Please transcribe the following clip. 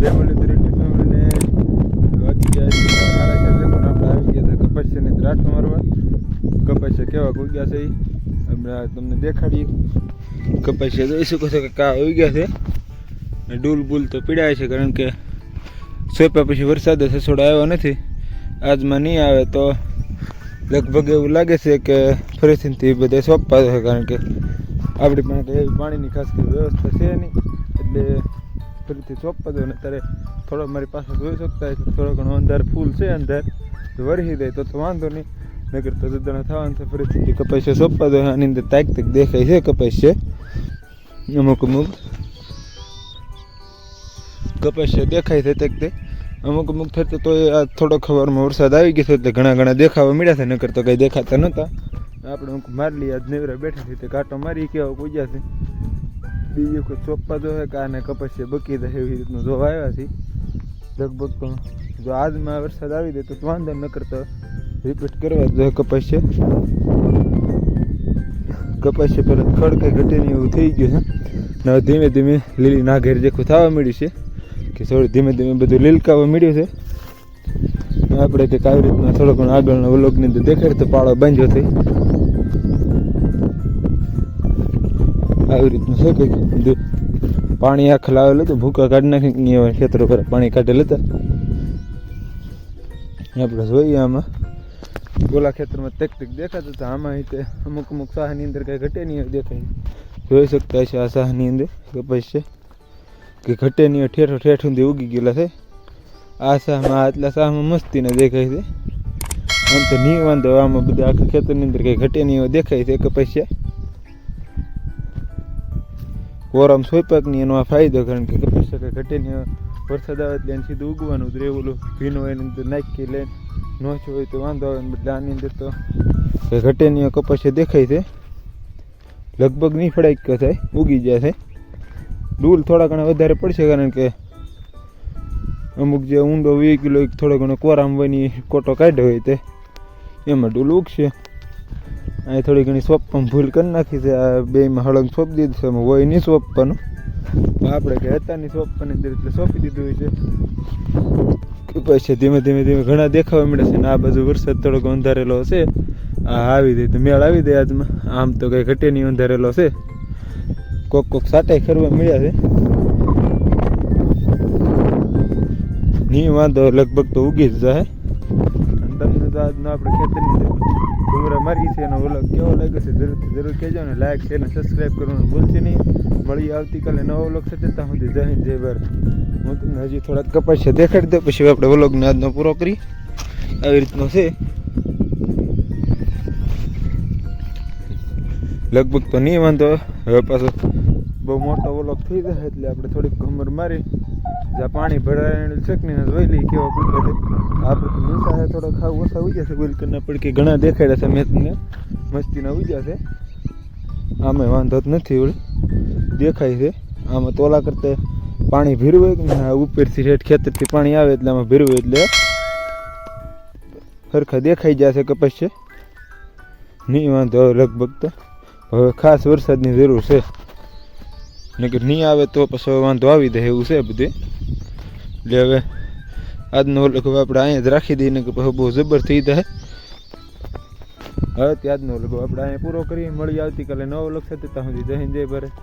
Family ત્રીટી ફેમિલીને વાગી ગયા છે. સાડા છે પણ આપણે આવી ગયા હતા કપાસિયાની અંદર આંટો મારવા. કપાસિયા કેવા ઉગ્યા છે ઈ? આપણે તમને દેખાડીએ. કપાસિયા જોઈ શકો છો કે કા ઉગ્યા છે. ને ડૂલ બૂલ તો પીડાય છે કારણ કે સોપ્યા પછી વરસાદ સસોડો આવ્યો નથી. આજમાં નહીં આવે તો લગભગ એવું લાગે છે કે ફરીથી બધા સોંપવા છે કારણ કે આપણી પાસે એવી પાણીની ખાસ કરી વ્યવસ્થા છે નહીં. એટલે ફરીથી સોંપવા દો ને ત્યારે થોડો મારી પાસે જોઈ શકતા હોય થોડો ઘણો અંધાર ફૂલ છે, અંધાર. વરસી જાય તો તો વાંધો નહીં. નગર તો દુધણા થવાનું છે ફરીથી કપાસિયા સોંપવા દો, આની અંદર તાક તાક દેખાય છે કપાસિયા અમુક અમુક કપાસિયા દેખાય છે, તેક તે અમુક અમુક થતો તો આ થોડો ખબરમાં વરસાદ આવી ગયો છે, એટલે ઘણા ઘણા દેખાવા મળ્યા છે નગર તો કંઈ દેખાતા નહોતા. આપણે અમુક મારી લઈએ આજ નેવરા બેઠા છે, તે કાંટો મારી કેવા પૂજ્યા છે. બીજું કોઈ ચોપ્પા જો છે કે આને કપાસિયા બકી દે એવી રીતનું જોવા આવ્યા છે. લગભગ તો જો આજમાં વરસાદ આવી દે તો વાંધો ન કરતો. રિપીટ કરવા જોઈએ કપાસિયા કપાસિયા પેલા ખડ કઈ ઘટે નહીં એવું થઈ ગયું છે. ને ધીમે ધીમે લીલી નાઘેર જેખું થવા મળ્યું છે. કે થોડું ધીમે ધીમે બધું લીલકાવા મળ્યું છે. આપણે કંઈક આવી રીતના થોડો ઘણો આગળના વ્લોગની અંદર દેખાડ તો પાળો બાંધ્યો થઈ. આવી રીતનું છે કંઈક પાણી આખ લાવેલું હતું, ભૂકા કાઢી નાખી ખેતરો પર પાણી કાઢી હતા. આપણે જોઈએ આમાં. ગોલા ખેતરમાં તેક તેક દેખાતું હતા. આમાં તે અમુક અમુક સાહની અંદર કંઈ ઘટે નહીં દેખાય. જોઈ શકતા છે આ સાહની અંદર, કપાસ છે. કે ઘટે નહીં ઠેઠો ઠેઠ સુધી ઉગી ગયેલા છે. આ શાહમાં આટલા શાહમાં મસ્તીને દેખાય છે. આમ તો નહીં વાંધો આમાં બધા આખા ખેતરની અંદર કંઈ ઘટે નહીં હોય, દેખાય છે કપાસિયા કોરમ સોયપાકની એનો આ ફાયદો, કારણ કે કપાસિયા કંઈ ઘટે નહીં વરસાદ આવે એટલે સીધું ઉગવાનું ઓલું ભીનો હોય અંદર નાખી લે નોચું હોય તો વાંધો આવે બદલે આની અંદર તો કંઈ ઘટે નહીં દેખાય છે. લગભગ નહીં કે થાય ઉગી જાય છે. ડૂલ થોડા ઘણા વધારે પડશે કારણ કે અમુક જે ઊંડો વી કિલો થોડો ઘણો કોરામ વની કોટો કાઢ્યો હોય તે, એમાં ડૂલ ઉગશે. અહીં થોડી ઘણી સોંપવામાં ભૂલ કરી નાખી છે. આ બેમાં હળંગ સોંપી દીધું છે. એમાં હોય નહીં સોંપવાનું આપણે કે હતાની સોંપવાની અંદર એટલે સોંપી દીધું હોય છે. પછી ધીમે ધીમે ધીમે ઘણા દેખાવા મળે છે ને આ બાજુ વરસાદ થોડોક અંધારેલો છે. આ આવી દે તો મેળ આવી દે આજમાં. આમ તો કંઈ ઘટે નહીં અંધારેલો છે. કોક કોક સાટે ખરવા મળ્યા છે. નહીં વાંધો, લગભગ તો ઉગી જ જાય. તમને તો આજનો આપણે ખેતરની ડુંગરા મારી છે એનો ઓલો કેવો લાગે છે? જરૂરથી જરૂર કહેજો ને લાઈક છે ને સબસ્ક્રાઈબ કરવાનું ભૂલશે નહીં. મળીએ આવતીકાલે નવો વ્લોગ સાથે. ત્યાં સુધી જય હિન્દ, જય ભારત. હું તમને હજી થોડાક કપાસિયા દેખાડી દઉં, પછી આપણે વ્લોગને આજનો પૂરો કરી આવી રીતનો છે. લગભગ તો નહીં વાંધો. હવે પાછો બહુ મોટો વ્લોગ થઈ જાય એટલે આપણે થોડીક ઘમર મારી જ્યાં પાણી ભરાયેલું છે કે જોઈ લઈ કેવો છે. આપણે તો નિશા થોડો ખાવ ઓછા ઉજ્યા છે ગુલકરના કરના પડકે ઘણા દેખાડ્યા છે મેં તમને મસ્તીના ઉજ્યા છે. આમે વાંધો જ નથી ઓળ દેખાય છે. આમાં તોલા કરતા પાણી ભીરવું કે ના ઉપરથી હેઠ ખેતરથી પાણી આવે એટલે આમાં ભીરવું એટલે સરખા દેખાઈ જશે કપાસ છે. નહીં વાંધો લગભગ તો હવે ખાસ વરસાદની જરૂર છે. નકર નહીં આવે તો પછી વાંધો આવી દે એવું છે બધે. એટલે હવે આજનો ઓલો હવે આપણે અહીંયા જ રાખી દઈએ કે બહુ જબર થઈ જાય. હવે ત્યાંજનો ઓલો આપણે અહીંયા પૂરો કરીએ, મળી આવતીકાલે નવો લખશે સાથે ત્યાં સુધી જય હિન્દ, જય ભારત.